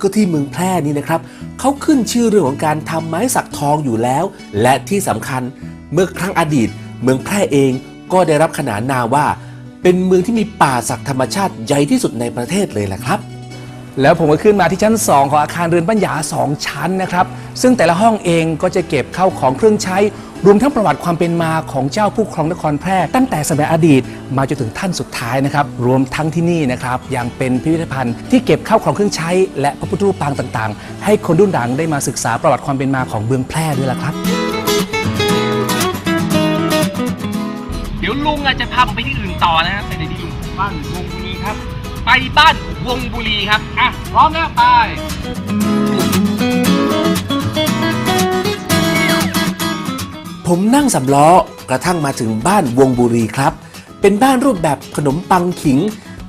ก็ที่เมืองแพร่นี่นะครับเขาขึ้นชื่อเรื่องของการทำไม้สักทองอยู่แล้ว และที่สำคัญเมื่อครั้งอดีต เมืองแพร่เองก็ได้รับขนานนามว่า เป็นเมืองที่มีป่าสักธรรมชาติใหญ่ที่สุดในประเทศเลยแหละครับ แล้วผมก็ขึ้นมาที่ชั้น 2 ของอาคารเรือนปัญญา 2 ชั้นนะครับ ซึ่งแต่ละห้องเองก็จะเก็บเข้าของเครื่องใช้ รวมทั้งประวัติความเป็นมาของเจ้าผู้ครองนครแพร่ตั้งแต่สมัยอดีต มาจนถึงท่านสุดท้ายนะครับ รวมทั้งที่นี่นะครับยังเป็นพิพิธภัณฑ์ที่เก็บเข้าของเครื่องใช้ และพระพุทธรูปปางต่างๆ ให้คนรุ่นหลังได้มาศึกษาประวัติความเป็นมาของเมืองแพร่ด้วยล่ะครับ เดี๋ยวลุงอาจจะพาผมไปที่อื่นต่อนะครับแต่เดี๋ยวนี้อยู่บ้านวงบุรีครับ ไปบ้านวงบุรีครับ อะ พร้อมแล้วไปผมนั่งสำล้อกระทั่งมาถึงบ้านวงบุรีครับ เป็นบ้านรูปแบบขนมปังขิง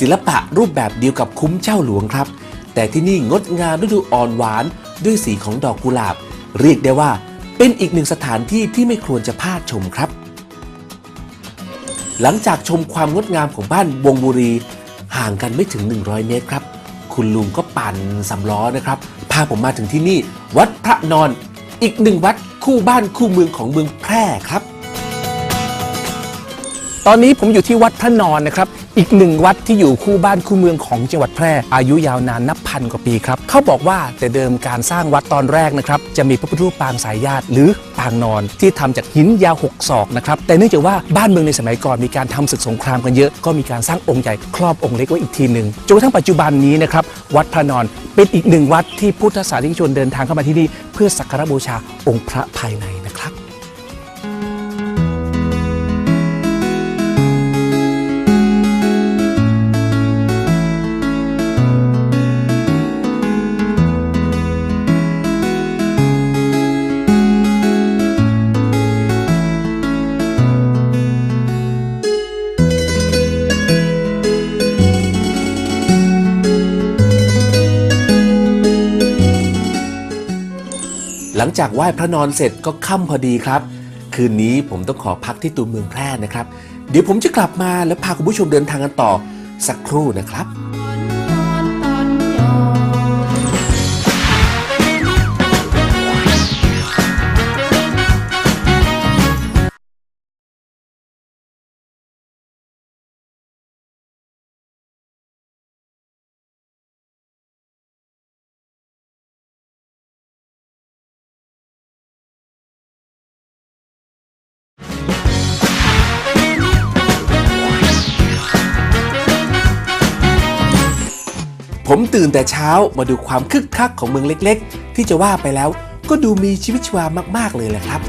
ศิลปะรูปแบบเดียวกับคุ้มเจ้าหลวงครับ แต่ที่นี่งดงามฤดูอ่อนหวานด้วยสีของดอกกุหลาบ เรียกได้ว่าเป็นอีกหนึ่งสถานที่ที่ไม่ควรจะพลาดชมครับ หลังจากชมความงดงามของบ้านวงบุรี ห่างกันไม่ถึง 100 เมตรครับ คุณลุงก็ปั่นสำล้อนะครับ พาผมมาถึงที่นี่ วัดพระนอนอีกหนึ่งวัดคู่บ้านคู่เมืองของเมืองแพร่ครับ ตอนนี้ผมอยู่ที่วัดพระนอนนะครับ อีกหนึ่งวัดที่อยู่คู่บ้านคู่เมืองของจังหวัดแพร่ อายุยาวนานนับพันกว่าปีครับเขาบอกว่าแต่เดิมการสร้างวัดตอนแรกนะครับจะมีพระพุทธรูปปางสายญาติหรือปางนอน ที่ทำจากหินยาวหกศอกนะครับแต่เนื่องจากว่าบ้านเมืองในสมัยก่อนมีการทำศึกสงครามกันเยอะ ก็มีการสร้างองค์ใหญ่ครอบองค์เล็กไว้อีกทีหนึ่งจนกระทั่งปัจจุบันนี้นะครับวัดพระนอนเป็นอีกหนึ่งวัดที่พุทธศาสนิกชนเดินทางเข้ามาที่นี่เพื่อสักการะบูชาองค์พระภายใน จากไหว้พระนอนเสร็จก็ค่ำพอดีครับ คืนนี้ผมต้องขอพักที่ตัวเมืองแพร่นะครับ เดี๋ยวผมจะกลับมาแล้วพาคุณผู้ชมเดินทางกันต่อสักครู่นะครับ ผมตื่นแต่เช้ามาดูความคึกคักของเมืองเล็กๆ ที่จะว่าไปแล้วก็ดูมีชีวิตชีวามาก ๆ เลยแหละครับ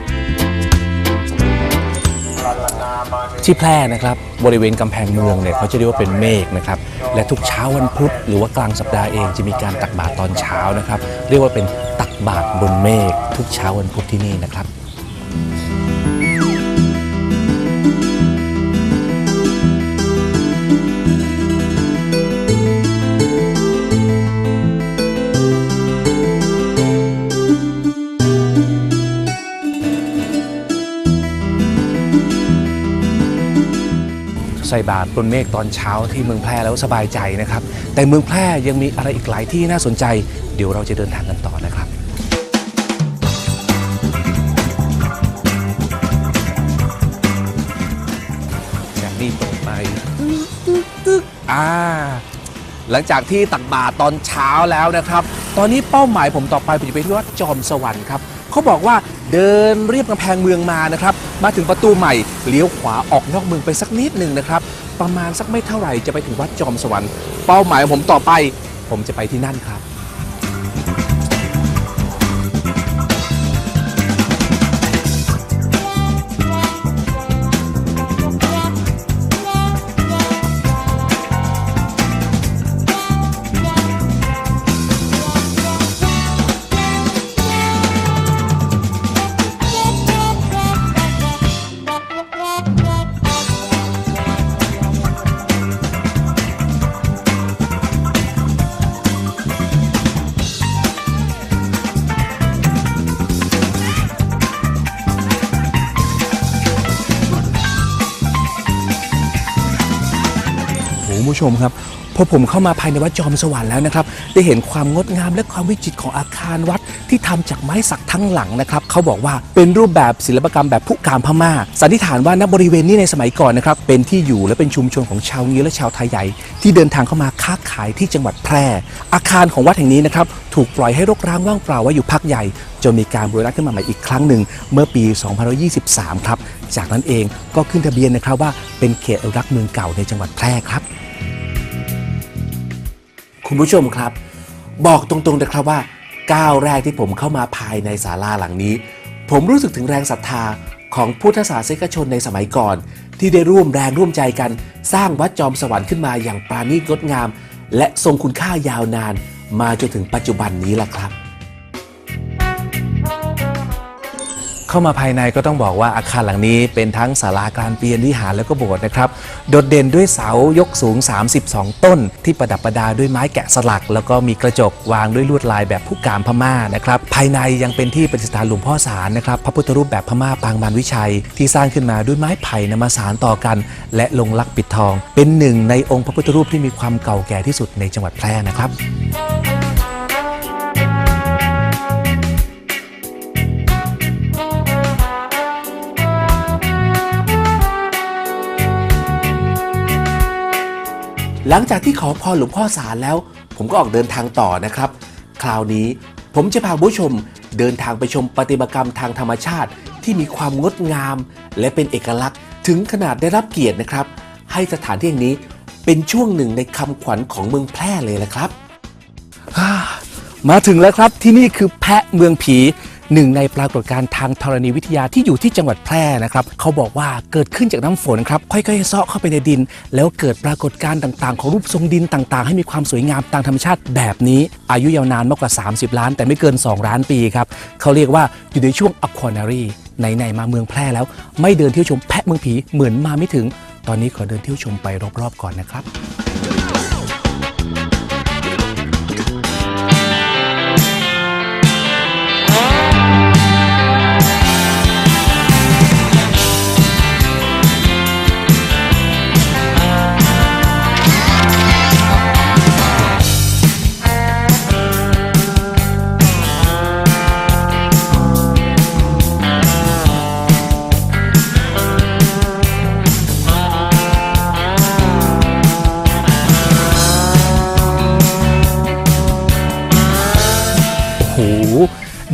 ที่แพร่นะครับ บริเวณกำแพงเมืองเนี่ยเขาจะเรียกว่าเป็นเมฆนะครับ และทุกเช้าวันพุธหรือว่ากลางสัปดาห์เองจะมีการตักบาตรตอนเช้านะครับ เรียกว่าเป็นตักบาตรบนเมฆทุกเช้าวันพุธที่นี่นะครับ ใส่บาตรบนเมฆตอนเช้าที่เมืองแพร่แล้วสบายใจนะครับ แต่เมืองแพร่ยังมีอะไรอีกหลายที่น่าสนใจ เดี๋ยวเราจะเดินทางกันต่อนะครับอย่างนี้ตรงไปอ่าหลังจากที่ตักบาตรตอนเช้าแล้วนะครับ ตอนนี้เป้าหมายผมต่อไปผมจะไปที่วัดจอมสวรรค์ครับ เขาบอกว่าเดินเรียบกำแพงเมืองมานะครับ มาถึงประตูใหม่เลี้ยวขวาออกนอกเมืองไปสักนิดหนึ่งนะครับ ประมาณสักไม่เท่าไหร่จะไปถึงวัดจอมสวรรค์เป้าหมายของผมต่อไป ผมจะไปที่นั่นครับ ผู้ชมครับพอผมเข้ามาภายในวัดจอมสวรรค์แล้วนะครับ ได้เห็นความงดงามและความวิจิตรของอาคารวัดที่ทำจากไม้สักทั้งหลังนะครับเขาบอกว่าเป็นรูปแบบศิลปกรรมแบบผู้การพม่า สันนิษฐานว่าณบริเวณนี้ในสมัยก่อนนะครับ เป็นที่อยู่และเป็นชุมชนของชาวงิ้วและชาวไทยใหญ่ ที่เดินทางเข้ามาค้าขายที่จังหวัดแพร่ อาคารของวัดแห่งนี้นะครับถูกปล่อยให้รกร้างว่างเปล่าไว้อยู่พักใหญ่จนมีการบูรณะขึ้นมาใหม่อีกครั้งหนึ่งเมื่อปี2523 ครับจากนั้นเองก็ขึ้นทะเบียนนะครับว่าเป็นเขตอนุรักษ์เมืองเก่าในจังหวัดแพร่ครับ คุณผู้ชมครับ บอกตรงๆนะครับว่าก้าวแรกที่ผมเข้ามาภายในศาลาหลังนี้ ผมรู้สึกถึงแรงศรัทธาของพุทธศาสนิกชนในสมัยก่อน ที่ได้ร่วมแรงร่วมใจกัน สร้างวัดจอมสวรรค์ขึ้นมาอย่างปราณีตงดงาม และทรงคุณค่ายาวนาน มาจนถึงปัจจุบันนี้แหละครับ เข้ามาภายในก็ต้องบอกว่าอาคารหลังนี้เป็นทั้งศาลาการเปลี่ยนวิหารแล้วก็โบสถ์นะครับ โดดเด่นด้วยเสายกสูง 32 ต้น ที่ประดับประดาด้วยไม้แกะสลัก แล้วก็มีกระจกวางด้วยลวดลายแบบผู้การพม่านะครับ ภายในยังเป็นที่ประดิษฐานหลวงพ่อสารนะครับพระพุทธรูปแบบพม่าปางมารวิชัย ที่สร้างขึ้นมาด้วยไม้ไผ่นำมาสารต่อกัน และลงลักปิดทอง เป็นหนึ่งในองค์พระพุทธรูปที่มีความเก่าแก่ที่สุดในจังหวัดแพร่นะครับ หลังจากที่ขอพรหลวงพ่อสารแล้ว ผมก็ออกเดินทางต่อนะครับ คราวนี้ผมจะพาผู้ชมเดินทางไปชมปฏิมากรรมทางธรรมชาติที่มีความงดงาม และเป็นเอกลักษณ์ถึงขนาดได้รับเกียรตินะครับ ให้สถานที่แห่งนี้เป็นช่วงหนึ่งในคำขวัญของเมืองแพร่เลยละครับ มาถึงแล้วครับที่นี่คือแพะเมืองผี หนึ่งในปรากฏการณ์ทางธรณีวิทยาที่อยู่ที่จังหวัดแพร่นะครับเขาบอกว่าเกิดขึ้นจากน้ำฝนครับค่อยๆเซาะเข้าไปในดิน แล้วเกิดปรากฏการณ์ต่างๆ ของรูปทรงดินต่าง ๆ ให้มีความสวยงามตามธรรมชาติแบบนี้ อายุยาวนานมากกว่า 30 ล้าน แต่ไม่เกิน 2 ล้านปีครับเขาเรียกว่าอยู่ในช่วงอควานารีไหนๆมาเมืองแพร่แล้ว ไม่เดินเที่ยวชมแพะเมืองผีเหมือนมาไม่ถึง ตอนนี้ขอเดินเที่ยวชมไปรอบๆก่อนนะครับ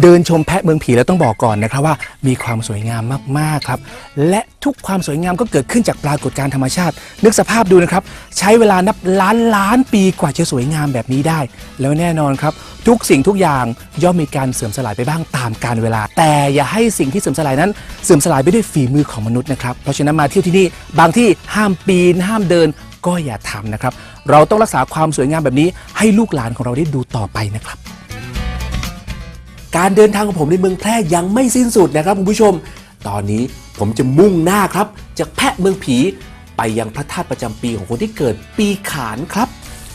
เดินชมแพะเมืองผีแล้วต้องบอกก่อนนะครับว่ามีความสวยงามมากๆครับ และทุกความสวยงามก็เกิดขึ้นจากปรากฏการณ์ธรรมชาติ นึกสภาพดูนะครับ ใช้เวลานับล้านล้านปีกว่าจะสวยงามแบบนี้ได้ แล้วแน่นอนครับ ทุกสิ่งทุกอย่างย่อมมีการเสื่อมสลายไปบ้างตามกาลเวลา แต่อย่าให้สิ่งที่เสื่อมสลายนั้น เสื่อมสลายไปด้วยฝีมือของมนุษย์นะครับเพราะฉะนั้นมาเที่ยวที่นี่บางที่ห้ามปีน ห้ามเดิน ก็อย่าทำนะครับ เราต้องรักษาความสวยงามแบบนี้ให้ลูกหลานของเราได้ดูต่อไปนะครับ การเดินทางของผมในเมืองแพร่ยังไม่สิ้นสุดนะครับคุณผู้ชม ตอนนี้ผมจะมุ่งหน้าครับจากแพะเมืองผี ไปยังพระธาตุประจำปีของคนที่เกิดปีขานครับ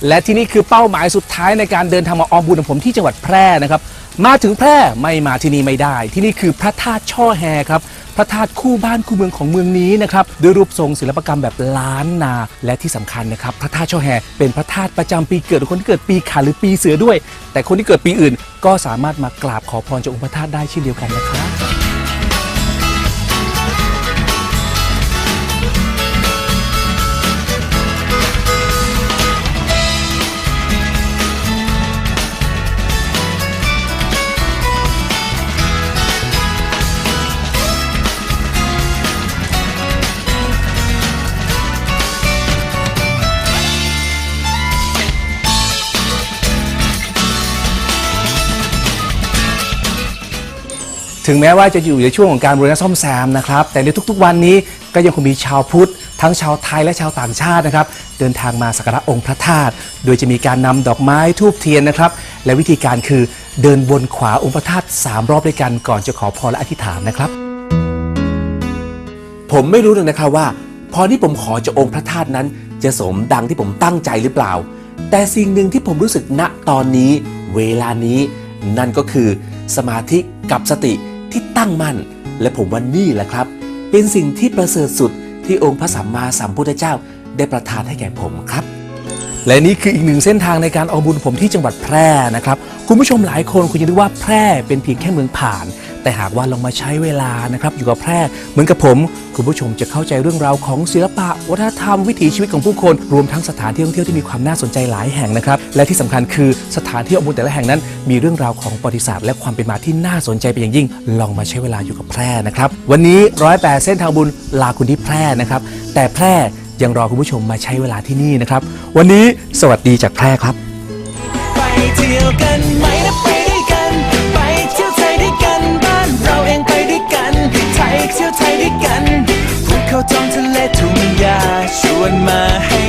และที่นี่คือเป้าหมายสุดท้ายในการเดินทางมาออมบุญของผมที่จังหวัดแพร่นะครับ มาถึงแพร่ไม่มาที่นี่ไม่ได้ ที่นี่คือพระธาตุช่อแฮครับ พระธาตุคู่บ้านคู่เมืองของเมืองนี้นะครับด้วยรูปทรงศิลปกรรมแบบล้านนา และที่สำคัญนะครับ พระธาตุช่อแฮเป็นพระธาตุประจำปีเกิดของคนที่เกิดปีขาหรือปีเสือด้วย แต่คนที่เกิดปีอื่นก็สามารถมากราบขอพรจากองค์พระธาตุได้เช่นเดียวกันนะครับ ถึงแม้ว่าจะอยู่ในช่วงของการบูรณะซ่อมแซมนะครับ แต่ในทุกๆวันนี้ก็ยังคงมีชาวพุทธ ทั้งชาวไทยและชาวต่างชาตินะครับ เดินทางมาสักการะองค์พระธาตุโดยจะมีการนำดอกไม้ทูบเทียนนะครับ และวิธีการคือเดินวนขวาองค์พระธาตุสามรอบด้วยกันก่อนจะขอพรและอธิษฐานนะครับ ผมไม่รู้เลยนะครับว่าพอที่ผมขอจากองค์พระธาตุนั้น จะสมดังที่ผมตั้งใจหรือเปล่า แต่สิ่งหนึ่งที่ผมรู้สึกณตอนนี้ เวลานี้ นั่นก็คือ สมาธิกับสติ ที่ตั้งมั่น และผมว่านี่แหละครับ เป็นสิ่งที่ประเสริฐสุดที่องค์พระสัมมาสัมพุทธเจ้า ได้ประทานให้แก่ผมครับ และนี่คืออีกหนึ่งเส้นทางในการเอาบุญผมที่จังหวัดแพร่นะครับ คุณผู้ชมหลายคนคงจะนึกว่าแพร่เป็นเพียงแค่เมืองผ่าน แต่หากว่าลองมาใช้เวลานะครับอยู่กับแพร่เหมือนกับผม คุณผู้ชมจะเข้าใจเรื่องราวของศิลปะ วัฒนธรรมวิถีชีวิตของผู้คน รวมทั้งสถานที่ท่องเที่ยวที่มีความน่าสนใจหลายแห่งนะครับและที่สำคัญคือสถานที่อาบุญแต่ละแห่งนั้น มีเรื่องราวของประวัติศาสตร์และความเป็นมาที่น่าสนใจเป็นอย่างยิ่ง ลองมาใช้เวลาอยู่กับแพร่นะครับวันนี้ร้อยแปดเส้นทางบุญลาคุณที่แพร่นะครับแต่แพร่ยังรอคุณผู้ชมมาใช้เวลาที่นี่นะครับวันนี้สวัสดีจากแพร่ครับ เที่ยวกันไหมนะไปด้วยกัน ไปเที่ยวไทยด้วยกันบ้านเราเองไปด้วยกันไทยเที่ยวไทยด้วยกันภูเขาท้องทะเลทุ่งหาชวนมาให้